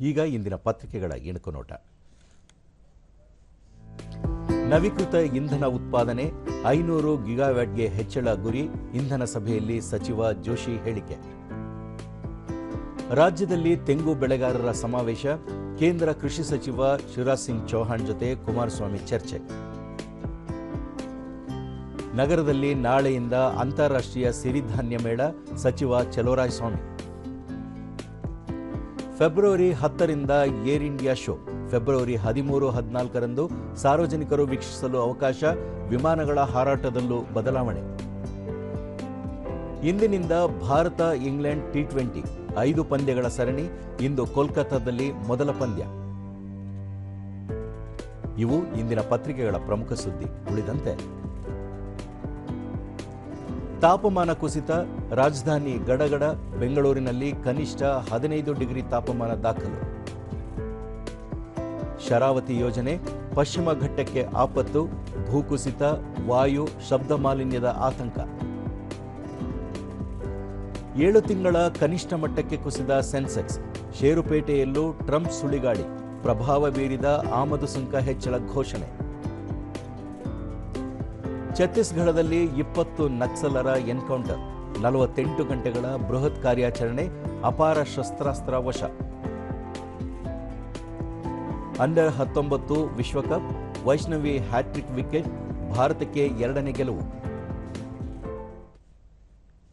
ಈಗ ಇಂದಿನ ಪತ್ರಿಕೆಗಳ ಇಣುಕು ನೋಟ. ನವೀಕೃತ ಇಂಧನ ಉತ್ಪಾದನೆ ಐನೂರು ಗಿಗಾವ್ಯಾಟ್ಗೆ ಹೆಚ್ಚಳ ಗುರಿ ಇಂಧನ ಸಭೆಯಲ್ಲಿ ಸಚಿವ ಜೋಶಿ ಹೇಳಿಕೆ. ರಾಜ್ಯದಲ್ಲಿ ತೆಂಗು ಬೆಳೆಗಾರರ ಸಮಾವೇಶ, ಕೇಂದ್ರ ಕೃಷಿ ಸಚಿವ ಶಿವರಾಜ್ ಸಿಂಗ್ ಚೌಹಾಣ್ ಜೊತೆ ಕುಮಾರಸ್ವಾಮಿ ಚರ್ಚೆ. ನಗರದಲ್ಲಿ ನಾಳೆಯಿಂದ ಅಂತಾರಾಷ್ಟ್ರೀಯ ಸಿರಿಧಾನ್ಯ ಮೇಳ, ಸಚಿವ ಚಲೋರಾಯ್ ಸ್ವಾಮಿ. ಫೆಬ್ರವರಿ ಹತ್ತರಿಂದ ಏರ್ ಇಂಡಿಯಾ ಶೋ. ಫೆಬ್ರವರಿ ಹದಿಮೂರು, ಹದಿನಾಲ್ಕರಂದು ಸಾರ್ವಜನಿಕರು ವೀಕ್ಷಿಸಲು ಅವಕಾಶ, ವಿಮಾನಗಳ ಹಾರಾಟದಲ್ಲೂ ಬದಲಾವಣೆ. ಇಂದಿನಿಂದ ಭಾರತ, ಇಂಗ್ಲೆಂಡ್ ಟಿ ಟ್ವೆಂಟಿ ಐದು ಪಂದ್ಯಗಳ ಸರಣಿ, ಇಂದು ಕೋಲ್ಕತ್ತಾದಲ್ಲಿ ಮೊದಲ ಪಂದ್ಯ. ಇವು ಇಂದಿನ ಪತ್ರಿಕೆಗಳ ಪ್ರಮುಖ ಸುದ್ದಿ. ಉಳಿದಂತೆ ತಾಪಮಾನ ಕುಸಿತ, ರಾಜಧಾನಿ ಗಡಗಡ, ಬೆಂಗಳೂರಿನಲ್ಲಿ ಕನಿಷ್ಠ ಹದಿನೈದು ಡಿಗ್ರಿ ತಾಪಮಾನ ದಾಖಲು. ಶರಾವತಿ ಯೋಜನೆ, ಪಶ್ಚಿಮ ಘಟ್ಟಕ್ಕೆ ಆಪತ್ತು, ಭೂಕುಸಿತ, ವಾಯು, ಶಬ್ದ ಮಾಲಿನ್ಯದ ಆತಂಕ. ಏಳು ತಿಂಗಳ ಕನಿಷ್ಠ ಮಟ್ಟಕ್ಕೆ ಕುಸಿದ ಸೆನ್ಸೆಕ್ಸ್, ಷೇರುಪೇಟೆಯಲ್ಲೂ ಟ್ರಂಪ್ ಸುಳಿಗಾಳಿ, ಪ್ರಭಾವ ಬೀರಿದ ಆಮದು ಸುಂಕ ಹೆಚ್ಚಳ ಘೋಷಣೆ. ಛತ್ತೀಸ್ಗಢದಲ್ಲಿ ಇಪ್ಪತ್ತು ನಕ್ಸಲರ ಎನ್ಕೌಂಟರ್, ನಲವತ್ತೆಂಟು ಗಂಟೆಗಳ ಬೃಹತ್ ಕಾರ್ಯಾಚರಣೆ ಅಪಾರ ಶಸ್ತ್ರಾಸ್ತ್ರ ವಶ. ಅಂಡರ್ ಹತ್ತೊಂಬತ್ತು ವಿಶ್ವಕಪ್, ವೈಷ್ಣವಿ ಹ್ಯಾಟ್ರಿಕ್ ವಿಕೆಟ್, ಭಾರತಕ್ಕೆ ಎರಡನೇ ಗೆಲುವು.